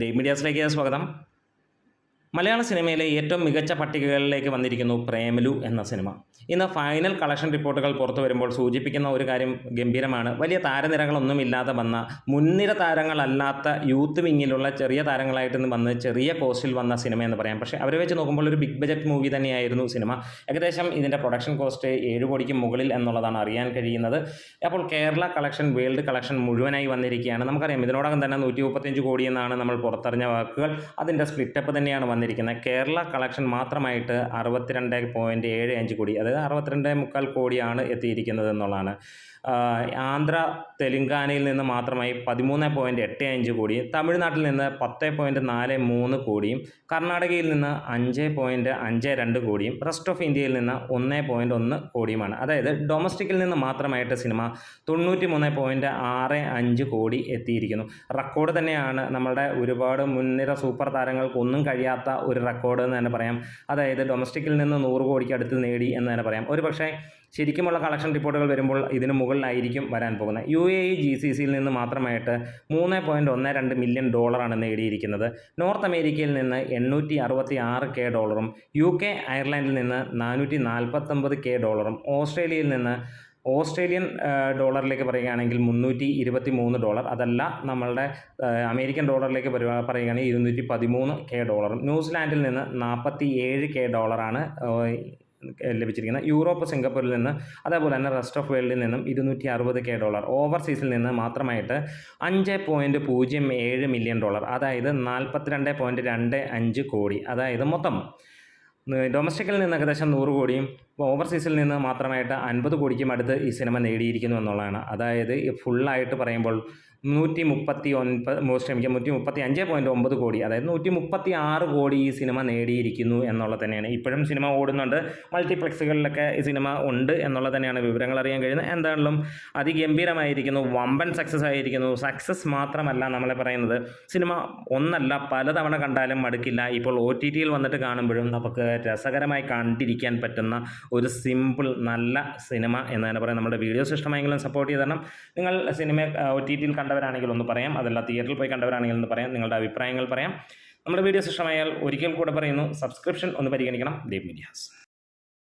Great മീഡിയാസിലേക്ക് സ്വാഗതം. മലയാള സിനിമയിലെ ഏറ്റവും മികച്ച പട്ടികകളിലേക്ക് വന്നിരിക്കുന്നു പ്രേമലു എന്ന സിനിമ. ഇന്ന് ഫൈനൽ കളക്ഷൻ റിപ്പോർട്ടുകൾ പുറത്തു വരുമ്പോൾ സൂചിപ്പിക്കുന്ന ഒരു കാര്യം ഗംഭീരമാണ്. വലിയ താരനിരകളൊന്നുമില്ലാതെ വന്ന മുൻനിര താരങ്ങളല്ലാത്ത യൂത്ത് വിങ്ങിലുള്ള ചെറിയ താരങ്ങളായിട്ട് വന്ന് ചെറിയ കോസ്റ്റിൽ വന്ന സിനിമ എന്ന് പറയാം. പക്ഷേ അവരെ വെച്ച് നോക്കുമ്പോൾ ഒരു ബിഗ് ബജറ്റ് മൂവി തന്നെയായിരുന്നു സിനിമ. ഏകദേശം ഇതിന്റെ പ്രൊഡക്ഷൻ കോസ്റ്റ് ഏഴ് കോടിക്ക് മുകളിൽ എന്നുള്ളതാണ് അറിയാൻ കഴിയുന്നത്. അപ്പോൾ കേരള കളക്ഷൻ വേൾഡ് കളക്ഷൻ മുഴുവനായി വന്നിരിക്കുകയാണ്. നമുക്കറിയാം ഇതിനോടകം തന്നെ നൂറ്റി മുപ്പത്തിയഞ്ച് കോടി എന്നാണ് നമ്മൾ പുറത്തറിഞ്ഞ വാക്കുകൾ. അതിന്റെ സ്പ്ലിറ്റപ്പ് തന്നെയാണ് വന്നിരിക്കുന്നത് കേരള കളക്ഷൻ മാത്രമായിട്ട് അറുപത്തിരണ്ട് പോയിന്റ് ഏഴ് അഞ്ച് കോടി അതായത് അറുപത്തിരണ്ട് മുക്കാൽ കോടിയാണ് എത്തിയിരിക്കുന്നത് എന്നുള്ളതാണ്. ആന്ധ്ര തെലുങ്കാനയിൽ നിന്ന് മാത്രമായി പതിമൂന്ന് പോയിന്റ് എട്ട് അഞ്ച് കോടിയും തമിഴ്നാട്ടിൽ നിന്ന് പത്ത് പോയിന്റ് നാല് മൂന്ന് കോടിയും കർണാടകയിൽ നിന്ന് അഞ്ച് പോയിന്റ് അഞ്ച് രണ്ട് കോടിയും റെസ്റ്റ് ഓഫ് ഇന്ത്യയിൽ നിന്ന് ഒന്ന് പോയിന്റ് ഒന്ന് കോടിയുമാണ്. അതായത് ഡൊമസ്റ്റിക്കിൽ നിന്ന് മാത്രമായിട്ട് സിനിമ തൊണ്ണൂറ്റി മൂന്ന് പോയിന്റ് ആറ് അഞ്ച് കോടി എത്തിയിരിക്കുന്നു. റെക്കോർഡ് തന്നെയാണ്. നമ്മളുടെ ഒരുപാട് മുൻനിര സൂപ്പർ താരങ്ങൾക്ക് ഒന്നും ഒരു റെക്കോർഡ് എന്ന് തന്നെ പറയാം. അതായത് ഡൊമസ്റ്റിക്കിൽ നിന്ന് നൂറ് കോടിക്ക് അടുത്ത് നേടി എന്ന് തന്നെ പറയാം. ഒരു പക്ഷേ ശരിക്കുമുള്ള കളക്ഷൻ റിപ്പോർട്ടുകൾ വരുമ്പോൾ ഇതിന് മുകളിലായിരിക്കും വരാൻ പോകുന്നത്. U A E G C സിയിൽ നിന്ന് മാത്രമായിട്ട് മൂന്ന് പോയിന്റ് ഒന്ന് രണ്ട് മില്യൺ ഡോളറാണ് നേടിയിരിക്കുന്നത്. നോർത്ത് അമേരിക്കയിൽ നിന്ന് എണ്ണൂറ്റി അറുപത്തി ആറ് കെ ഡോളറും യു കെ അയർലൻഡിൽ നിന്ന് നാനൂറ്റി നാൽപ്പത്തൊമ്പത് കെ ഡോളറും ഓസ്ട്രേലിയയിൽ നിന്ന് ഓസ്ട്രേലിയൻ ഡോളറിലേക്ക് പറയുകയാണെങ്കിൽ മുന്നൂറ്റി ഇരുപത്തി മൂന്ന് ഡോളർ. അതല്ല നമ്മളുടെ അമേരിക്കൻ ഡോളറിലേക്ക് പറയുക പറയുകയാണെങ്കിൽ ഇരുന്നൂറ്റി പതിമൂന്ന് കെ ഡോളറും. ന്യൂസിലാൻഡിൽ നിന്ന് നാൽപ്പത്തി ഏഴ് കെ ഡോളറാണ് ലഭിച്ചിരിക്കുന്നത്. യൂറോപ്പ് സിംഗപ്പൂരിൽ നിന്ന് അതേപോലെ തന്നെ റെസ്റ്റ് ഓഫ് വേൾഡിൽ നിന്നും ഇരുന്നൂറ്റി അറുപത് കെ ഡോളർ. ഓവർസീസിൽ നിന്ന് മാത്രമായിട്ട് അഞ്ച് പോയിന്റ് പൂജ്യം ഏഴ് മില്യൺ ഡോളർ അതായത് നാൽപ്പത്തിരണ്ട് പോയിന്റ് രണ്ട് അഞ്ച് കോടി. അതായത് മൊത്തം ഡൊമസ്റ്റിക്കിൽ നിന്ന് ഏകദേശം നൂറ് കോടിയും ഓവർസീസിൽ നിന്ന് മാത്രമായിട്ട് അൻപത് കോടിക്കും അടുത്ത് ഈ സിനിമ നേടിയിരിക്കുന്നു എന്നുള്ളതാണ്. അതായത് ഫുള്ളായിട്ട് പറയുമ്പോൾ നൂറ്റി മുപ്പത്തി ഒൻപത് ക്ഷമിക്കാം നൂറ്റി മുപ്പത്തി അഞ്ച് പോയിന്റ് ഒമ്പത് കോടി അതായത് നൂറ്റി മുപ്പത്തി ആറ് കോടി ഈ സിനിമ നേടിയിരിക്കുന്നു എന്നുള്ളത് തന്നെയാണ്. ഇപ്പോഴും സിനിമ ഓടുന്നുണ്ട്. മൾട്ടിപ്ലക്സുകളിലൊക്കെ ഈ സിനിമ ഉണ്ട് എന്നുള്ളത് തന്നെയാണ് വിവരങ്ങൾ അറിയാൻ കഴിയുന്നത്. എന്താണെങ്കിലും അതിഗംഭീരമായിരിക്കുന്നു വമ്പൻ സക്സസ് ആയിരിക്കുന്നു. സക്സസ് മാത്രമല്ല നമ്മളെ പറയുന്നത്. സിനിമ ഒന്നല്ല പലതവണ കണ്ടാലും മടുക്കില്ല. ഇപ്പോൾ ഒ ടി ടിയിൽ വന്നിട്ട് കാണുമ്പോഴും നമുക്ക് രസകരമായി കണ്ടിരിക്കാൻ പറ്റുന്ന ഒരു സിമ്പിൾ നല്ല സിനിമ എന്ന് തന്നെ പറയാം നമ്മുടെ വീഡിയോസ് ഇഷ്ടമായെങ്കിലും സപ്പോർട്ട് ചെയ്ത് തരണം. നിങ്ങൾ സിനിമ ഒ ടി ടിയിൽ കണ്ടവരാണെങ്കിൽ ഒന്ന് പറയാം. അതല്ല തിയേറ്ററിൽ പോയി കണ്ടവരാണെങ്കിൽ ഒന്ന് പറയാം. നിങ്ങളുടെ അഭിപ്രായങ്ങൾ പറയാം. നമ്മുടെ വീഡിയോസ് ഇഷ്ടമായാൽ ഒരിക്കൽ കൂടെ പറയുന്നു സബ്സ്ക്രിപ്ഷൻ ഒന്ന് പരിഗണിക്കണം. ദേവ് മീഡിയാസ്